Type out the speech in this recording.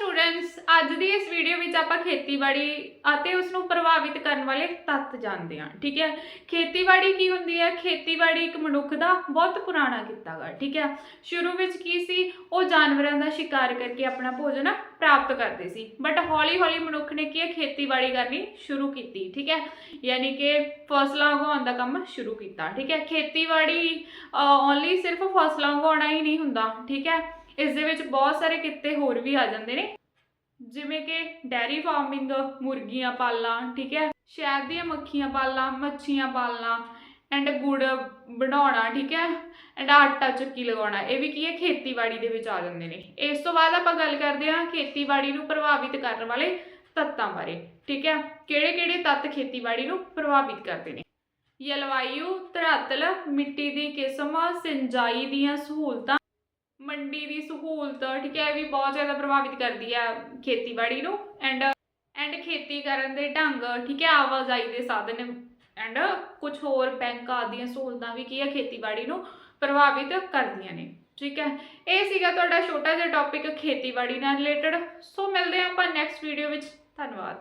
Students ਅੱਜ ਦੀ ਇਸ video ਵਿੱਚ ਆਪਾਂ ਖੇਤੀਬਾੜੀ ਅਤੇ ਉਸ ਨੂੰ ਪ੍ਰਭਾਵਿਤ ਕਰਨ ਵਾਲੇ ਤੱਤ ਜਾਣਦੇ ਹਾਂ, ਠੀਕ ਹੈ? ਖੇਤੀਬਾੜੀ ਕੀ ਹੁੰਦੀ ਹੈ? ਖੇਤੀਬਾੜੀ ਇੱਕ ਮਨੁੱਖ ਦਾ ਬਹੁਤ ਪੁਰਾਣਾ ਕਿੱਤਾ ਗਾ, ਠੀਕ ਹੈ? ਸ਼ੁਰੂ ਵਿੱਚ ਕੀ ਸੀ? ਉਹ ਜਾਨਵਰਾਂ ਦਾ ਸ਼ਿਕਾਰ ਕਰਕੇ ਆਪਣਾ ਭੋਜਨ ਪ੍ਰਾਪਤ ਕਰਦੇ ਸੀ। ਬਟ ਹੌਲੀ ਹੌਲੀ ਮਨੁੱਖ ਨੇ ਕੀ ਹੈ? ਖੇਤੀਬਾੜੀ ਕਰਨੀ ਸ਼ੁਰੂ ਕੀਤੀ, ਠੀਕ ਹੈ? ਯਾਨੀ ਕਿ ਫਸਲਾਂ ਉਗਾਉਣ ਦਾ ਕੰਮ ਸ਼ੁਰੂ ਕੀਤਾ, ਠੀਕ ਹੈ? ਖੇਤੀਬਾੜੀ ਓਨਲੀ ਸਿਰਫ ਫਸਲਾਂ ਉਗਾਉਣਾ ਹੀ ਨਹੀਂ ਹੁੰਦਾ, ਠੀਕ ਹੈ? ਇਸ ਦੇ ਵਿੱਚ ਬਹੁਤ ਸਾਰੇ ਕਿੱਤੇ ਹੋਰ ਵੀ ਆ ਜਾਂਦੇ ਨੇ। ਜਿਵੇਂ ਕਿ ਡੈਰੀ ਫਾਰਮਿੰਗ ਮੁਰਗੀਆਂ ਪਾਲਣਾ, ਠੀਕ ਹੈ? ਸ਼ਹਿਦ ਦੀਆਂ ਮੱਖੀਆਂ ਪਾਲਣਾ, ਮੱਛੀਆਂ ਪਾਲਣਾ ਐਂਡ ਗੁੜ ਬਣਾਉਣਾ, ਠੀਕ ਹੈ? ਐਂਡ ਆਟਾ ਚੱਕੀ ਲਗਾਉਣਾ, ਇਹ ਵੀ ਕੀ ਹੈ? ਖੇਤੀਬਾੜੀ ਦੇ ਵਿੱਚ ਆ ਜਾਂਦੇ ਨੇ। ਇਸ ਤੋਂ ਬਾਅਦ ਆਪਾਂ ਗੱਲ ਕਰਦੇ ਹਾਂ ਖੇਤੀਬਾੜੀ ਨੂੰ ਪ੍ਰਭਾਵਿਤ ਕਰਨ ਵਾਲੇ ਤੱਤਾਂ ਬਾਰੇ, ਠੀਕ ਹੈ? ਕਿਹੜੇ ਕਿਹੜੇ ਤੱਤ ਖੇਤੀਬਾੜੀ ਨੂੰ ਪ੍ਰਭਾਵਿਤ ਕਰਦੇ ਨੇ? ਜਲਵਾਯੂ, ਧਰਾਤਲ, ਮਿੱਟੀ ਦੀ ਕਿਸਮ, ਸਿੰਜਾਈ ਦੀਆਂ ਸਹੂਲਤਾਂ ਮੰਡੀ ਦੀ ਸਹੂਲਤ, ਠੀਕ ਹੈ, ਇਹ ਵੀ ਬਹੁਤ ਜ਼ਿਆਦਾ ਪ੍ਰਭਾਵਿਤ ਕਰਦੀ ਹੈ ਖੇਤੀਬਾੜੀ ਨੂੰ ਐਂਡ ਐਂਡ ਖੇਤੀ ਕਰਨ ਦੇ ਢੰਗ, ਠੀਕ ਹੈ, ਆਵਾਜਾਈ ਦੇ ਸਾਧਨ ਐਂਡ ਕੁਝ ਹੋਰ ਬੈਂਕ ਆਦੀਆਂ ਸਹੂਲਤਾਂ ਵੀ ਕੀ ਹੈ, ਖੇਤੀਬਾੜੀ ਨੂੰ ਪ੍ਰਭਾਵਿਤ ਕਰਦੀਆਂ ਨੇ, ਠੀਕ ਹੈ। ਇਹ ਸੀਗਾ ਤੁਹਾਡਾ ਛੋਟਾ ਜਿਹਾ ਟੌਪਿਕ ਖੇਤੀਬਾੜੀ ਨਾਲ ਰਿਲੇਟਡ ਸੋ ਮਿਲਦੇ ਹਾਂ ਆਪਾਂ ਨੈਕਸਟ ਵੀਡੀਓ ਵਿੱਚ, ਧੰਨਵਾਦ।